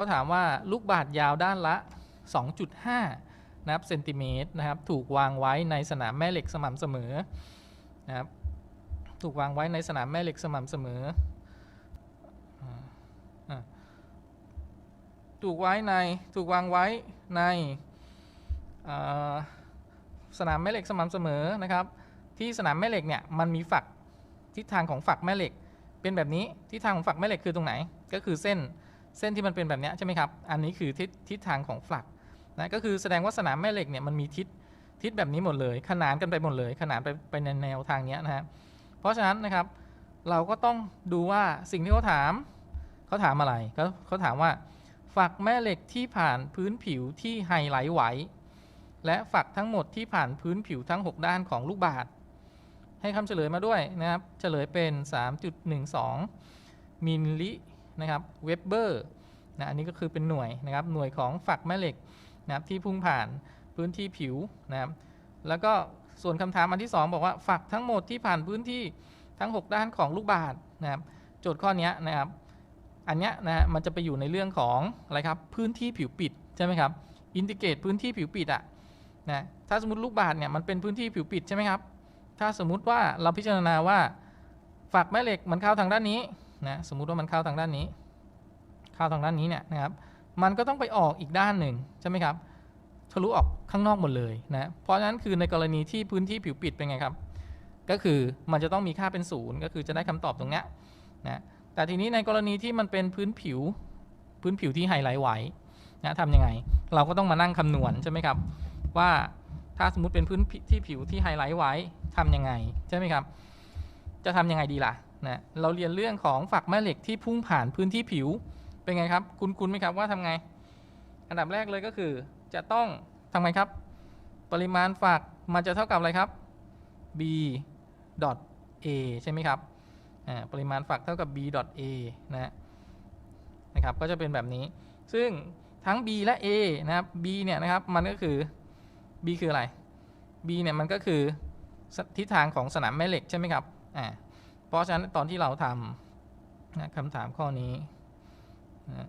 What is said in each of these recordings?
เขาถามว่าลูกบาศก์ยาวด้านละ 2.5นะครับเซนติเมตรนะครับ ถูกวางไว้ในสนามแม่เหล็กสม่ำเสมอนะครับ ถูกวางไว้ในสนามแม่เหล็กสม่ำเสมอ ถูกไว้ใน ถูกวางไว้ในสนามแม่เหล็กสม่ำเสมอนะครับ ที่สนามแม่เหล็กเนี่ยมันมีฝักทิศทางของฝักแม่เหล็ก เป็นแบบนี้ทิศทางของฝักแม่เหล็กคือตรงไหน ก็คือเส้น เส้นที่มันเป็นแบบนี้ใช่ไหมครับ อันนี้คือทิศทิศทางของฝักนะก็คือแสดงว่าสนามแม่เหล็กเนี่ยมันมีทิศทิศแบบนี้หมดเลย ขนานกันไปหมดเลย ขนานไปไปในแนวทางนี้นะฮะเพราะฉะนั้นนะครับเราก็ต้องดูว่าสิ่งที่เขาถามเขาถามอะไรเขาเขาถามว่าฝักแม่เหล็กที่ผ่านพื้นผิวที่ไฮไลท์ไหวและฝักทั้งหมดที่ผ่านพื้นผิวทั้ง 6 ด้านของลูกบาศก์ให้คำเฉลยมาด้วยนะครับ เฉลยเป็น 3.12 มิลลิ นะครับเวบเบอร์นะอันนี้ก็คือเป็นหน่วยนะครับหน่วยของฝักแม่เหล็กนะครับที่พุ่งผ่านพื้นที่ผิวนะครับแล้วก็ส่วนคำถามอันที่ 2 บอกว่าฝักทั้งหมดที่ผ่านพื้นที่ทั้ง 6 ด้านของลูกบาศก์นะครับโจทย์ข้อนี้นะครับอันเนี้ยนะฮะมันจะไปอยู่ในเรื่องของอะไรครับพื้นที่ผิวปิดใช่ไหมครับอินทิเกรตพื้นที่ผิวปิดอะนะถ้าสมมติลูกบาศก์เนี่ยมันเป็นพื้นที่ผิวปิดใช่ไหมครับถ้าสมมุติว่าเราพิจารณาว่าฝักแม่เหล็กมันเข้าทางด้านนี้ นะสมมุติว่ามันเข้าทางด้านนี้ เข้าทางด้านนี้เนี่ยนะครับ มันก็ต้องไปออกอีกด้านหนึ่งใช่ไหมครับทะลุออกข้างนอกหมดเลยนะเพราะฉะนั้นคือในกรณีที่พื้นที่ผิวปิดเป็นไงครับ ก็คือมันจะต้องมีค่าเป็นศูนย์ก็คือจะได้คำตอบตรงเนี้ยนะแต่ทีนี้ในกรณีที่มันเป็นพื้นผิวพื้นผิวที่ไฮไลท์ไว้นะทำยังไง เราก็ต้องมานั่งคำนวณใช่ไหมครับ ว่าถ้าสมมติเป็นพื้นที่ผิวที่ไฮไลท์ไว้ทำยังไงใช่ไหมครับ จะทำยังไงดีล่ะ นะเราเรียนเรื่องของฝักแม่เหล็กที่พุ่งผ่านพื้นที่ผิวเป็นไงครับ คุณคุณไหมครับว่าทำไง อันดับแรกเลยก็คือจะต้องทำไงครับ ปริมาณฝักมันจะเท่ากับอะไรครับ b dot a ใช่ไหมครับปริมาณฝักเท่ากับ b dot a นะฮะนะครับก็จะเป็นแบบนี้ ซึ่งทั้ง b และ a นะครับ b เนี่ยนะครับมันก็คือ b คืออะไร b เนี่ยมันก็คือทิศทางของสนามแม่เหล็กใช่ไหมครับอ่า เพราะฉะนั้นตอนที่เราทำนะคำถามข้อนี้นะ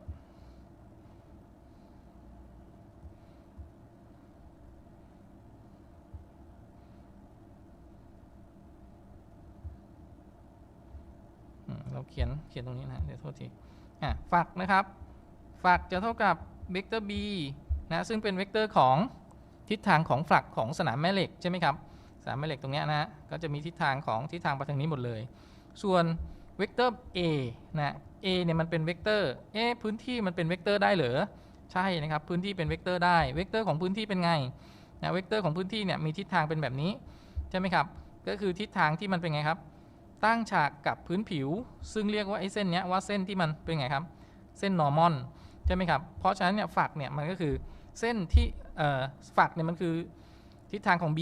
เราเขียนเขียนตรงนี้นะ เดี๋ยวโทษทีอะฝักนะครับ ฝักจะเท่ากับเวกเตอร์ b นะ ซึ่งเป็นเวกเตอร์ของทิศทางของฝักของสนามแม่เหล็กใช่ไหมครับามแม่เหล็กตรงนี้นะฮะก็จะมีทิศทางของทิศทางไปทางนี้หมดเลย ส่วนเวกเตอร์ a นะ a เนี่ยมันเป็นเวกเตอร์ เอ๊พื้นที่มันเป็นเวกเตอร์ได้เหรอ ใช่นะครับ พื้นที่เป็นเวกเตอร์ได้ เวกเตอร์ของพื้นที่เป็นไง นะ เวกเตอร์ของพื้นที่เนี่ยมีทิศทางเป็นแบบนี้ใช่ไหมครับ ก็คือทิศทางที่มันเป็นไงครับ ตั้งฉากกับพื้นผิว ซึ่งเรียกว่าไอ้เส้นเนี้ยว่าเส้นที่มันเป็นไงครับ เส้น normal ใช่ไหมครับ เพราะฉะนั้นเนี่ยฝักเนี่ยมันก็คือเส้นที่ เอ่อ ฝักเนี่ยมันคือทิศทางของ b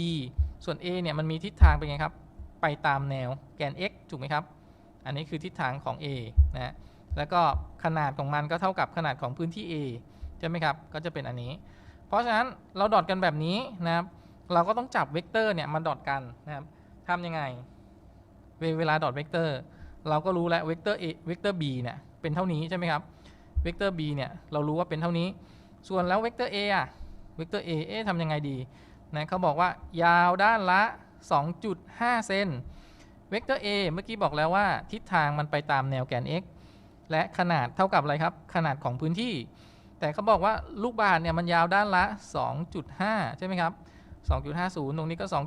ส่วน a เนี่ยมันมีทิศทางเป็นไงครับ ไปตามแนวแกน x ถูกไหมครับ อันนี้คือทิศทางของ a นะแล้วก็ขนาดของมันก็เท่ากับขนาดของพื้นที่ a ใช่ไหมครับ ก็จะเป็นอันนี้ เพราะฉะนั้นเราดอทกันแบบนี้นะครับ เราก็ต้องจับเวกเตอร์เนี่ยมาดอทกันนะครับทำยังไง เวเวลาดอทเวกเตอร์เราก็รู้แล้วเวกเตอร์ a เวกเตอร์ b เนี่ยเป็นเท่านี้ใช่ไหมครับ เวกเตอร์ b เนี่ยเรารู้ว่าเป็นเท่านี้ ส่วนแล้วเวกเตอร์ a อะเวกเตอร์ a เอ๊ะทำยังไงดี นะเขาบอกว่ายาวด้านละ 2.5 เซนเวกเตอร์ a เมื่อกี้บอกแล้วว่า ทิศทางมันไปตามแนวแกน x และขนาดเท่ากับอะไรครับ ขนาดของพื้นที่ แต่เขาบอกว่าลูกบาศก์เนี่ยมันยาวด้านละ 2.5 ใช่ไหมครับ 2.50 ตรงนี้ก็ 2.50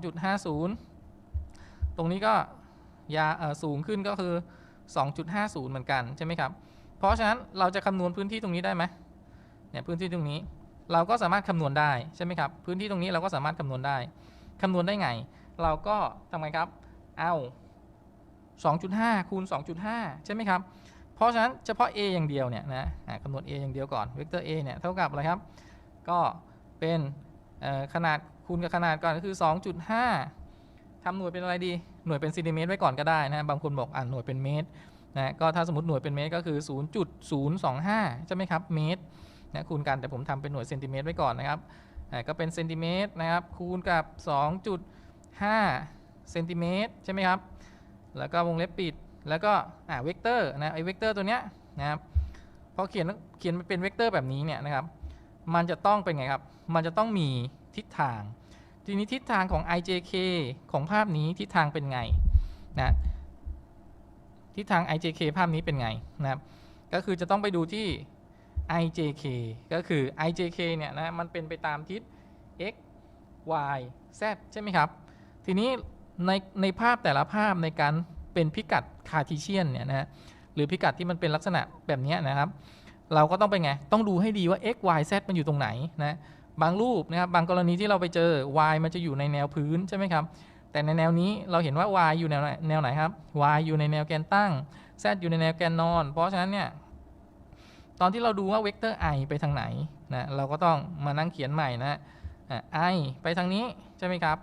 ตรงนี้ก็ยาสูงขึ้นก็คือ 2.50 เหมือนกันใช่ไหมครับ เพราะฉะนั้นเราจะคำนวณพื้นที่ตรงนี้ได้ไหมเนี่ยพื้นที่ตรงนี้ เราก็สามารถคำนวณได้ใช่ไหมครับ พื้นที่ตรงนี้เราก็สามารถคำนวณได้คำนวณได้ไง เราก็ทำไงครับ เอา 2.5 คูณ 2.5 ใช่ไหมครับ เพราะฉะนั้นเฉพาะ a อย่างเดียวเนี่ยนะคำนวณ a อย่างเดียวก่อน เวกเตอร์ a เนี่ยเท่ากับอะไรครับ ก็เป็นขนาดคูณกับขนาดก่อนก็คือ 2.5ทำหน่วยเป็นอะไรดี หน่วยเป็นเซนติเมตรไว้ก่อนก็ได้นะ บางคนบอกอ่านหน่วยเป็นเมตรนะ ก็ถ้าสมมติหน่วยเป็นเมตรก็คือ 0.025 ใช่ไหมครับ เมตร นะคูณกันแต่ผมทำเป็นหน่วยเซนติเมตรไว้ก่อนนะครับก็เป็นเซนติเมตรนะครับคูณกับ 2.5เซนติเมตรใช่ไหมครับ แล้วก็วงเล็บปิดแล้วก็อ่าเวกเตอร์นะไอเวกเตอร์ตัวเนี้ยนะครับพอเขียนเขียนเป็นเวกเตอร์แบบนี้เนี่ยนะครับ มันจะต้องเป็นไงครับ มันจะต้องมีทิศทาง ทีนี้ทิศทางของ ijk ของภาพนี้ทิศทางเป็นไงนะทิศทาง ijk ภาพนี้เป็นไงนะครับ ก็คือจะต้องไปดูที่ ijk ก็คือ ijk เนี่ยนะมันเป็นไปตามทิศ x y z ใช่ไหมครับ ทีนี้ในในภาพแต่ละภาพในการเป็นพิกัดคาร์ทีเชียนเนี่ยนะหรือพิกัดที่มันเป็นลักษณะแบบนี้นะครับ เราก็ต้องไปไง ต้องดูให้ดีว่า x y z มันอยู่ตรงไหนนะบางรูปนะครับบางกรณีที่เราไปเจอ y มันจะอยู่ในแนวพื้นใช่ไหมครับ แต่ในแนวนี้เราเห็นว่า y อยู่แนวไหนแนวไหนครับ y อยู่ในแนวแกนตั้ง z อยู่ในแนวแกนนอน เพราะฉะนั้นเนี่ย ตอนที่เราดูว่าเวกเตอร์ i ไปทางไหนนะเราก็ต้องมานั่งเขียนใหม่นะอะ i ไปทางนี้ใช่ไหมครับ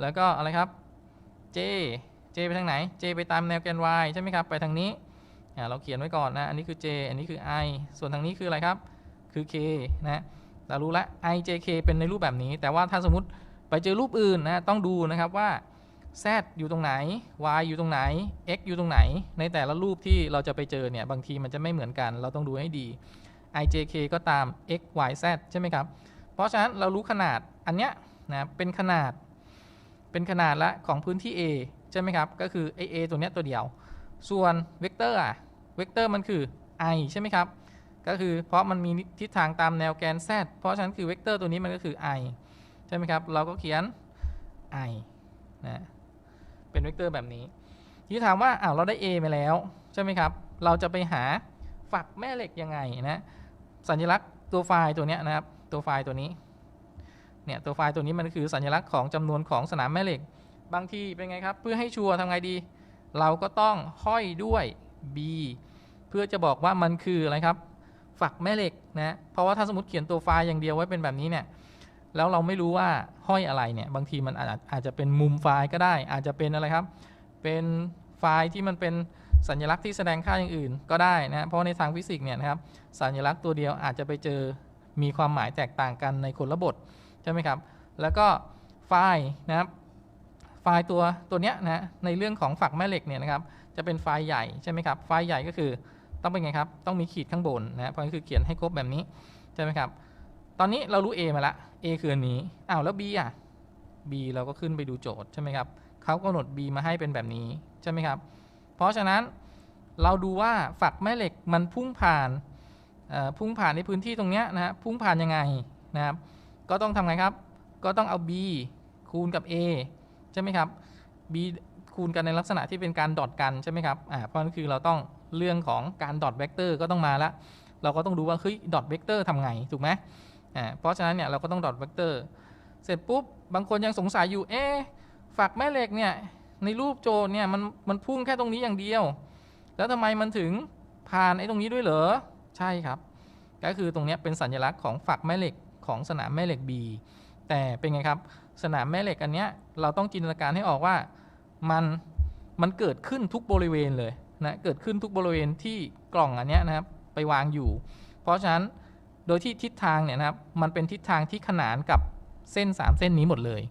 แล้วก็อะไรครับ j j ไปทางไหน j ไปตามแนวแกน y ใช่ไหมครับไปทางนี้เราเขียนไว้ก่อนนะ อันนี้คือ j อันนี้คือ i ส่วนทางนี้คืออะไรครับ คือ k นะเรารู้แล้ว i j k เป็นในรูปแบบนี้ แต่ว่าถ้าสมมติไปเจอรูปอื่นนะต้องดูนะครับว่า z อยู่ตรงไหน y อยู่ตรงไหน x อยู่ตรงไหน ในแต่ละรูปที่เราจะไปเจอเนี่ย บางทีมันจะไม่เหมือนกัน เราต้องดูให้ดี i j k ก็ตาม x y z ใช่ไหมครับ เพราะฉะนั้นเรารู้ขนาดอันเนี้ยนะเป็นขนาด เป็นขนาดละของพื้นที่ A ใช่ไหมครับ ก็คือ a a ตัวเนี้ยตัวเดียว ส่วนเวกเตอร์อะเวกเตอร์มันคือ i ใช่ไหมครับ ก็คือเพราะมันมีทิศทางตามแนวแกน z เพราะฉะนั้นคือเวกเตอร์ตัวนี้มันก็คือ i ใช่ไหมครับ เราก็เขียน i นะ เป็นเวกเตอร์แบบนี้ ที่ถามว่าอ้าวเราได้ a มาแล้วใช่ไหมครับ เราจะไปหาฝักแม่เหล็กยังไงนะ สัญลักษณ์ตัวไฟล์ตัวเนี้ยนะครับ ตัวไฟล์ตัวนี้ เนี่ยตัวไฟล์ตัวนี้มันคือสัญลักษณ์ของจำนวนของสนามแม่เหล็ก บางทีเป็นไงครับ เพื่อให้ชัวร์ทำไงดี เราก็ต้องห้อยด้วย b เพื่อจะบอกว่ามันคืออะไรครับ ฝักแม่เหล็กนะ เพราะว่าถ้าสมมติเขียนตัวไฟล์อย่างเดียวไว้เป็นแบบนี้เนี่ย แล้วเราไม่รู้ว่าห้อยอะไรเนี่ย บางทีมันอาจอาจจะเป็นมุมไฟล์ก็ได้ อาจจะเป็นอะไรครับ เป็นไฟล์ที่มันเป็นสัญลักษณ์ที่แสดงค่าอย่างอื่นก็ได้นะเพราะในทางฟิสิกส์เนี่ยนะครับสัญลักษณ์ตัวเดียวอาจจะไปเจอมีความหมายแตกต่างกันในคนละบทใช่ไหมครับ แล้วก็ไฟล์นะครับไฟล์ตัวตัวเนี้ยนะในเรื่องของฝักแม่เหล็กเนี่ยนะครับจะเป็นไฟล์ใหญ่ใช่ไหมครับไฟล์ใหญ่ก็คือต้องเป็นไงครับต้องมีขีดข้างบนนะเพราะงั้นคือเขียนให้ครบแบบนี้ใช่ไหมครับ ตอนนี้เรารู้ A มาละ A คืออันนี้อ้าวแล้ว B อะ B เราก็ขึ้นไปดูโจทย์ใช่ไหมครับเขากำหนด B มาให้เป็นแบบนี้ใช่ไหมครับ เพราะฉะนั้นเราดูว่าฝักแม่เหล็กมันพุ่งผ่านอ่อพุ่งผ่านในพื้นที่ตรงเนี้ยนะฮะพุ่งผ่านยังไงนะครับ ก็ต้องทำไงครับ ก็ต้องเอา b คูณกับ a ใช่ไหมครับ b คูณกันในลักษณะที่เป็นการดอทกันใช่ไหมครับอ่าเพราะนั่นคือเราต้องเรื่องของการดอทเวกเตอร์ก็ต้องมาละ เราก็ต้องดูว่าเฮ้ยดอทเวกเตอร์ทำไงถูกไหม อ่าเพราะฉะนั้นเนี่ยเราก็ต้องดอทเวกเตอร์เสร็จปุ๊บบางคนยังสงสัยอยู่เอ๊ะฝักแม่เหล็กเนี่ยในรูปโจทย์เนี่ยมันมันพุ่งแค่ตรงนี้อย่างเดียว แล้วทำไมมันถึงผ่านไอ้ตรงนี้ด้วยเหรอใช่ครับ ก็คือตรงเนี้ยเป็นสัญลักษณ์ของฝักแม่เหล็กของสนามแม่เหล็ก B แต่เป็นไงครับสนามแม่เหล็กอันเนี้ยเราต้องจินตนาการให้ออกว่ามันมันเกิดขึ้นทุกบริเวณเลยนะเกิดขึ้นทุกบริเวณที่กล่องอันเนี้ยนะครับไปวางอยู่ เพราะฉะนั้น โดยที่ทิศทางเนี่ยนะครับมันเป็นทิศทางที่ขนานกับเส้น 3 เส้นนี้หมดเลย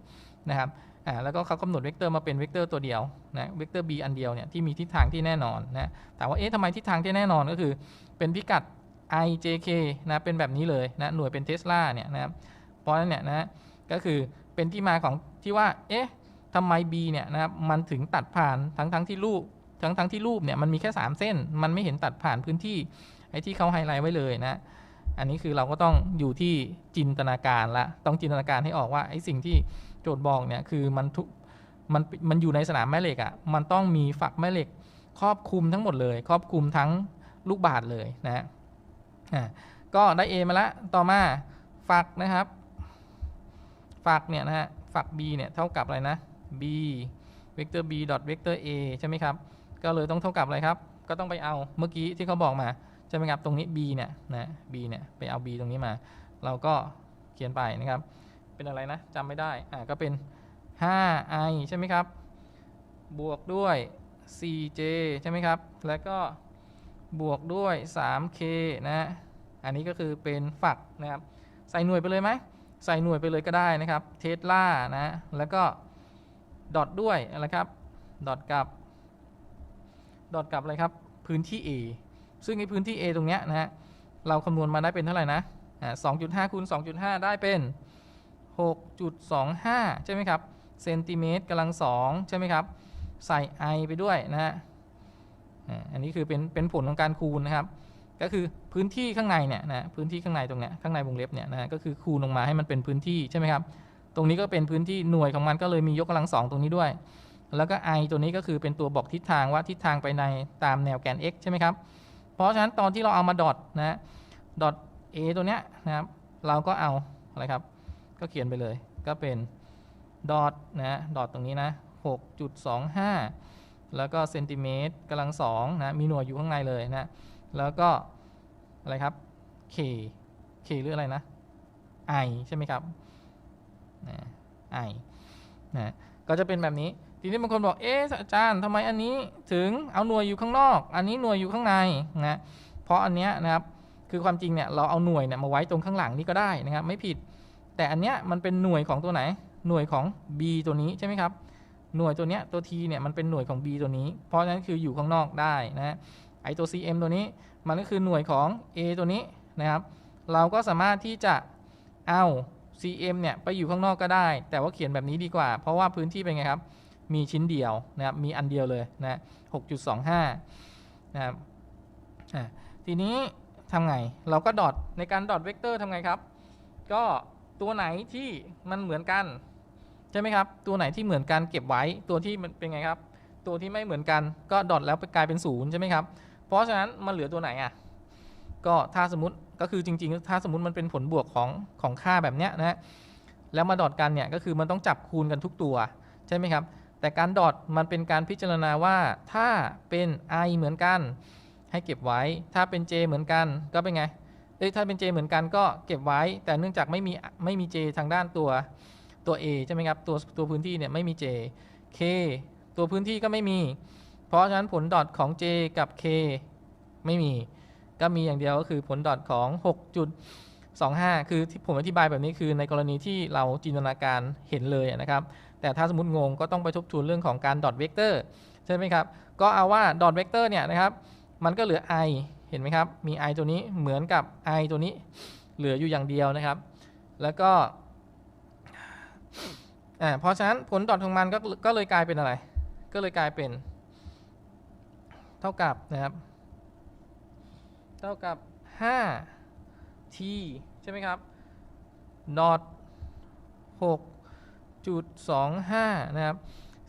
นะครับอ่าแล้วก็เขากำหนดเวกเตอร์มาเป็นเวกเตอร์ตัวเดียวนะเวกเตอร์ b อันเดียวเนี่ยที่มีทิศทางที่แน่นอนนะแต่ว่าเอ๊ะทำไมทิศทางที่แน่นอนก็คือเป็นพิกัด ijk นะเป็นแบบนี้เลยนะหน่วยเป็นเทสลาเนี่ยนะครับเพราะฉะนั้นเนี่ยนะก็คือเป็นที่มาของที่ว่าเอ๊ะทำไม b เนี่ยนะครับมันถึงตัดผ่านทั้งทั้งที่รูปทั้งทั้งที่รูปเนี่ยมันมีแค่ 3 เส้น มันไม่เห็นตัดผ่านพื้นที่ไอ้ที่เขาไฮไลท์ไว้เลยนะ อันนี้คือเราก็ต้องอยู่ที่จินตนาการละ ต้องจินตนาการให้ออกว่าไอ้สิ่งที่โจทย์บอกเนี่ยคือมันทุกมันมันอยู่ในสนามแม่เหล็กอะ่ะ มันต้องมีฝักแม่เหล็กครอบคลุมทั้งหมดเลย ครอบคลุมทั้งลูกบาศก์เลยนะอ่าก็ได้ A มาล้วต่อมาฝักนะครับ ฝักเนี่ยนะฮะ ฝัก b เนี่ยเท่ากับอะไรนะ b เวกเตอร์ b ดอทเวกเตอร์ a ใช่ไหมครับ ก็เลยต้องเท่ากับอะไรครับ ก็ต้องไปเอาเมื่อกี้ที่เขาบอกมา ใช่ไหมครับตรงนี้ b เนี่ยนะ b เนี่ยไปเอา b ตรงนี้มา เราก็เขียนไปนะครับ เป็นอะไรนะจำไม่ได้อ่าก็เป็น 5i ใช่ไหมครับ บวกด้วย 4j ใช่ไหมครับ แล้วก็บวกด้วย 3k นะฮะอันนี้ก็คือเป็นฝักนะครับ ใส่หน่วยไปเลยไหม ใส่หน่วยไปเลยก็ได้นะครับ เทสลานะ แล้วก็ดอทด้วยอะไรครับ ดอทกับ ดอทกับอะไรครับ พื้นที่ A ซึ่งไอ้พื้นที่ A ตรงเนี้ยนะฮะเราคำนวณมาได้เป็นเท่าไหร่นะอ่า2.5คูณ2.5ได้เป็น6.25ใช่ไหมครับเซนติเมตรกำลังสองใช่ไหมครับ ใส่ i ไปด้วยนะฮะอ่าอันนี้คือเป็นเป็นผลของการคูณนะครับ ก็คือพื้นที่ข้างในเนี่ยนะพื้นที่ข้างในตรงเนี้ยข้างในวงเล็บเนี่ยนะก็คือคูณลงมาให้มันเป็นพื้นที่ใช่ไหมครับตรงนี้ก็เป็นพื้นที่หน่วยของมันก็เลยมียกกำลังสองตรงนี้ด้วย แล้วก็ i ตัวนี้ก็คือเป็นตัวบอกทิศทางว่าทิศทางไปในตามแนวแกน x ใช่ไหมครับ เพราะฉะนั้นตอนที่เราเอามาดอทนะดอท a ตัวเนี้ยนะครับ เราก็เอาอะไรครับ ก็เขียนไปเลย ก็เป็นดอทนะดอทตรงนี้นะ 6.25 แล้วก็เซนติเมตรกำลังสองนะ มีหน่วยอยู่ข้างในเลยนะ แล้วก็อะไรครับ k k หรืออะไรนะ i ใช่ไหมครับนะ i นะ ก็จะเป็นแบบนี้ ทีนี้บางคนบอกเอ๊ะอาจารย์ทำไมอันนี้ถึงเอาหน่วยอยู่ข้างนอก อันนี้หน่วยอยู่ข้างในนะเพราะอันเนี้ยนะครับคือความจริงเนี่ยเราเอาหน่วยเนี่ยมาไว้ตรงข้างหลังนี่ก็ได้นะครับ ไม่ผิด แต่อันเนี้ยมันเป็นหน่วยของตัวไหน หน่วยของ b ตัวนี้ใช่ไหมครับหน่วยตัวเนี้ยตัว t เนี่ยมันเป็นหน่วยของ b ตัวนี้ เพราะฉะนั้นคืออยู่ข้างนอกได้นะฮะไอตัว cm ตัวนี้มันก็คือหน่วยของ a ตัวนี้นะครับ เราก็สามารถที่จะเอา cm เนี่ยไปอยู่ข้างนอกก็ได้ แต่ว่าเขียนแบบนี้ดีกว่า เพราะว่าพื้นที่เป็นไงครับ มีชิ้นเดียวนะครับมีอันเดียวเลยนะ6.25นะครับอ่าทีนี้ทำไงเราก็ดอทในการดอทเวกเตอร์ทำไงครับ ก็ตัวไหนที่มันเหมือนกันใช่ไหมครับ ตัวไหนที่เหมือนกันเก็บไว้ตัวที่มันเป็นไงครับ ตัวที่ไม่เหมือนกันก็ดอทแล้วไปกลายเป็นศูนย์ใช่ไหมครับ เพราะฉะนั้นมันเหลือตัวไหนอะก็ถ้าสมมติก็คือจริง ๆ ถ้าสมมติมันเป็นผลบวกของของค่าแบบเนี้ยนะฮะแล้วมาดอทกันเนี่ยก็คือมันต้องจับคูณกันทุกตัวใช่ไหมครับ แต่การดอทมันเป็นการพิจารณาว่าถ้าเป็น i เหมือนกัน ให้เก็บไว้ ถ้าเป็น j เหมือนกันก็เป็นไงเอ้ยถ้าเป็น j เหมือนกันก็เก็บไว้ แต่เนื่องจากไม่มีไม่มี j ทางด้านตัวตัว a ใช่ไหมครับตัวตัวพื้นที่เนี่ยไม่มี j k ตัวพื้นที่ก็ไม่มี เพราะฉะนั้นผลดอทของ j กับ k ไม่มี ก็มีอย่างเดียวก็คือผลดอทของ 25 คือที่ผมอธิบายแบบนี้คือในกรณีที่เราจินตนาการเห็นเลยนะครับ แต่ถ้าสมมติงงก็ต้องไปทบทวนเรื่องของการดอทเวกเตอร์ใช่ไหมครับ ก็เอาว่าดอทเวกเตอร์เนี่ยนะครับ มันก็เหลือ i เห็นไหมครับ มี i ตัวนี้เหมือนกับ i ตัวนี้เหลืออยู่อย่างเดียวนะครับ แล้วก็อ่าเพราะฉะนั้นผลดอทของมันก็ก็เลยกลายเป็นอะไร ก็เลยกลายเป็น เท่ากับนะครับ เท่ากับ5 t ใช่ไหมครับดอท6.25 นะครับ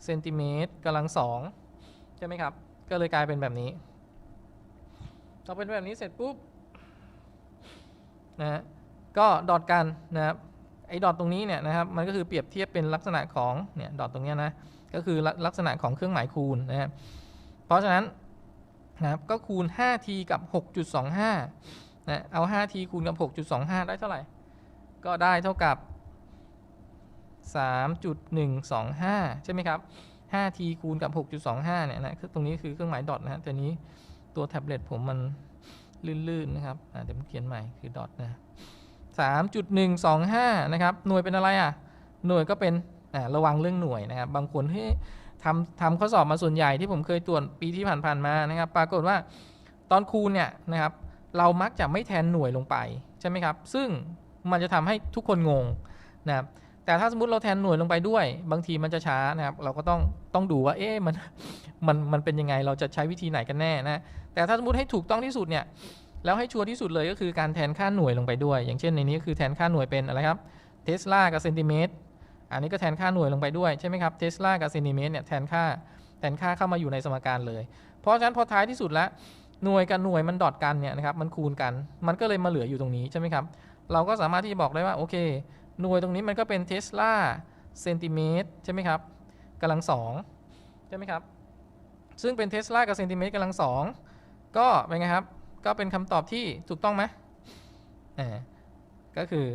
เซนติเมตรกำลังสองใช่ไหมครับ ก็เลยกลายเป็นแบบนี้พอเป็นแบบนี้เสร็จปุ๊บนะฮะก็ดอทกันนะครับไอ้ดอทตรงนี้เนี่ยนะครับมันก็คือเปรียบเทียบเป็นลักษณะของเนี่ยดอทตรงนี้นะก็คือลักษณะของเครื่องหมายคูณนะครับเพราะฉะนั้นนะครับก็คูณ 5t กับ 6.25 นะเอา 5t คูณกับ 6.25 ได้เท่าไหร่ ก็ได้เท่ากับ 3.125 ใช่ไหมครับ 5t คูณกับ 6.25 เนี่ยนะคือตรงนี้คือเครื่องหมายดอทนะแต่นี้ตัวแท็บเล็ตผมมันลื่นๆนะครับเดี๋ยวผมเขียนใหม่คือดอทนะ 3.125 นะครับ หน่วยเป็นอะไรอะ หน่วยก็เป็นระวังเรื่องหน่วยนะครับ บางคนเฮ้ยทำทำข้อสอบมาส่วนใหญ่ที่ผมเคยตรวจปีที่ผ่านๆมานะครับ ปรากฏว่าตอนคูณเนี่ยนะครับ เรามักจะไม่แทนหน่วยลงไปใช่ไหมครับ ซึ่งมันจะทำให้ทุกคนงงนะครับแต่ถ้าสมมติเราแทนหน่วยลงไปด้วย บางทีมันจะช้านะครับ เราก็ต้องต้องดูว่าเอ๊ะมันมันมันเป็นยังไงเราจะใช้วิธีไหนกันแน่นะแต่ถ้าสมมติให้ถูกต้องที่สุดเนี่ยแล้วให้ชัวร์ที่สุดเลยก็คือการแทนค่าหน่วยลงไปด้วย อย่างเช่นในนี้ก็คือแทนค่าหน่วยเป็นอะไรครับเทสลากับเซนติเมตรอันนี้ก็แทนค่าหน่วยลงไปด้วยใช่ไหมครับเทสลากับเซนติเมตรเนี่ยแทนค่าแทนค่าเข้ามาอยู่ในสมการเลย เพราะฉะนั้นพอท้ายที่สุดแล้ว หน่วยกับหน่วยมันดอทกันเนี่ยนะครับมันคูณกัน มันก็เลยมาเหลืออยู่ตรงนี้ใช่ไหมครับ เราก็สามารถที่จะบอกได้ว่าโอเค หน่วยตรงนี้มันก็เป็นเทสลาเซนติเมตรใช่ไหมครับกำลังสองใช่ไหมครับ ซึ่งเป็นเทสลากับเซนติเมตรกำลังสองก็เป็นไงครับ ก็เป็นคำตอบที่ถูกต้องไหมอ่าก็คือ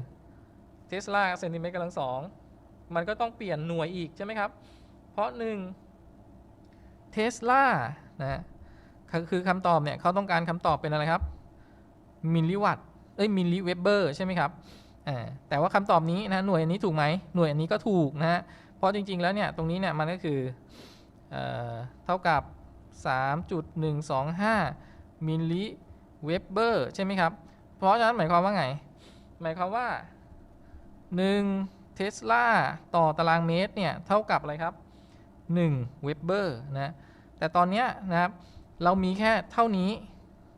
เทสลาเซนติเมตรกำลังสองมันก็ต้องเปลี่ยนหน่วยอีกใช่ไหมครับ เพราะหนึ่งเทสลานะ คือคือคำตอบเนี่ยเขาต้องการคำตอบเป็นอะไรครับมิลลิวัตเอ้ยมิลลิเวเบอร์ใช่ไหมครับอ่าแต่ว่าคำตอบนี้นะหน่วยอันนี้ถูกไหมหน่วยอันนี้ก็ถูกนะฮะเพราะจริง ๆ แล้วเนี่ยตรงนี้เนี่ยมันก็คือเอ่อเท่ากับ 3.125 มิลลิเวเบอร์ใช่ไหมครับ เพราะฉะนั้นหมายความว่าไง หมายความว่า 1 เทสลาต่อตารางเมตรเนี่ยเท่ากับอะไรครับ 1 เวเบอร์นะแต่ตอนเนี้ยนะครับ เรามีแค่เท่านี้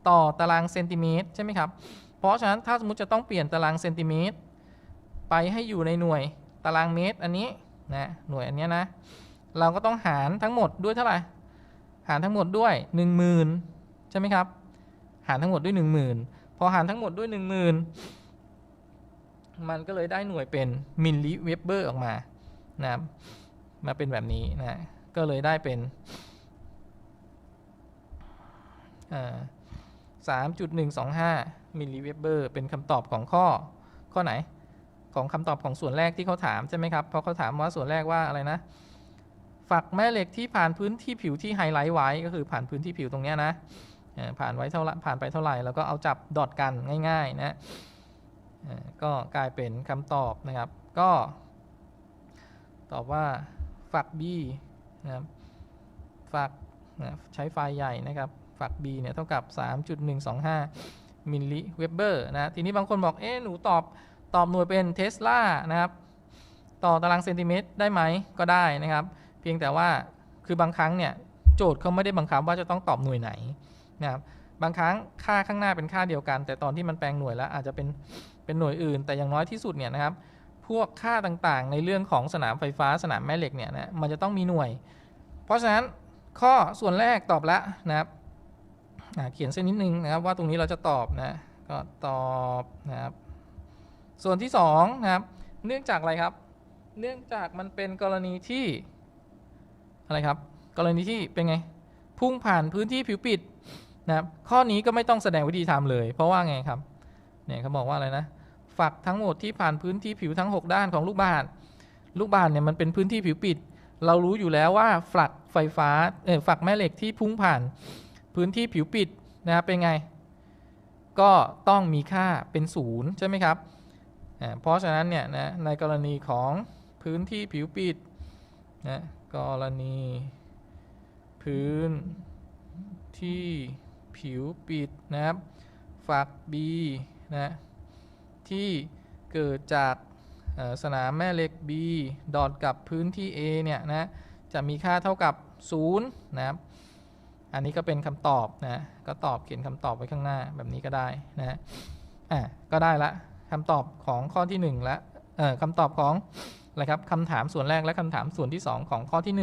ต่อตารางเซนติเมตรใช่ไหมครับ เพราะฉะนั้นถ้าสมมติจะต้องเปลี่ยนตารางเซนติเมตรไปให้อยู่ในหน่วยตารางเมตรอันนี้นะหน่วยอันนี้นะ เราก็ต้องหารทั้งหมดด้วยเท่าไหร่หารทั้งหมดด้วย 10,000 ใช่ไหมครับ หารทั้งหมดด้วย 10,000 พอหารทั้งหมดด้วย 10,000 มันก็เลยได้หน่วยเป็นมิลลิเวบเบอร์ออกมานะมาเป็นแบบนี้นะก็เลยได้เป็น สามจุดหนึ่งสองห้ามิลลิเวเบอร์เป็นคำตอบของข้อ ข้อไหน ของคำตอบของส่วนแรกที่เขาถามใช่ไหมครับ เพราะเขาถามว่าส่วนแรกว่าอะไรนะ ฝักแม่เหล็กที่ผ่านพื้นที่ผิวที่ไฮไลท์ไว้ ก็คือผ่านพื้นที่ผิวตรงนี้นะผ่านไว้เท่าไรผ่านไปเท่าไหร่ แล้วก็เอาจับดอทกันง่าย ๆ นะก็กลายเป็นคำตอบนะครับ ก็ ตอบว่าฝัก B นะครับฝักนะใช้ไฟล์ใหญ่นะครับ ฝัก B เนี่ยเท่ากับ 3.125 มิลลิเวเบอร์นะทีนี้บางคนบอก เอ๊ะหนูตอบตอบหน่วยเป็นเทสลานะครับ ต่อตารางเซนติเมตรได้ไหมก็ได้นะครับ เพียงแต่ว่าคือบางครั้งเนี่ยโจทย์เขาไม่ได้บังคับว่าจะต้องตอบหน่วยไหนนะครับบางครั้งค่าข้างหน้าเป็นค่าเดียวกัน แต่ตอนที่มันแปลงหน่วยแล้วอาจจะเป็นเป็นหน่วยอื่น แต่อย่างน้อยที่สุดเนี่ยนะครับ พวกค่าต่างๆ ในเรื่องของสนามไฟฟ้าสนามแม่เหล็กเนี่ยนะมันจะต้องมีหน่วย เพราะฉะนั้นข้อส่วนแรกตอบแล้วนะครับ เขียนเส้นนิดนึงนะครับว่าตรงนี้เราจะตอบนะก็ตอบนะครับ ส่วนที่สองนะครับ เนื่องจากอะไรครับ เนื่องจากมันเป็นกรณีที่อะไรครับ กรณีที่เป็นไง พุ่งผ่านพื้นที่ผิวปิดนะครับ ข้อนี้ก็ไม่ต้องแสดงวิธีทำเลย เพราะว่าไงครับเนี่ยเขาบอกว่าอะไรนะฝักทั้งหมดที่ผ่านพื้นที่ผิวทั้ง 6 ด้านของลูกบาศก์ลูกบาศก์เนี่ยมันเป็นพื้นที่ผิวปิด เรารู้อยู่แล้วว่าฝักไฟฟ้าเออฝักแม่เหล็กที่พุ่งผ่าน พื้นที่ผิวปิดนะครับเป็นไง ก็ต้องมีค่าเป็นศูนย์ใช่ไหมครับเพราะฉะนั้นเนี่ยนะในกรณีของพื้นที่ผิวปิดนะกรณี พื้นที่ผิวปิดนะครับฝัก B นะที่เกิดจากสนามแม่เหล็ก B ดอทกับพื้นที่ A เนี่ยนะจะมีค่าเท่ากับ 0 นะครับ อันนี้ก็เป็นคำตอบนะก็ตอบเขียนคำตอบไว้ข้างหน้าแบบนี้ก็ได้นะอะก็ได้ละคำตอบของข้อที่1และเอ่อคำตอบของอะไรครับคำถามส่วนแรกและคำถามส่วนที่ 2 ของข้อที่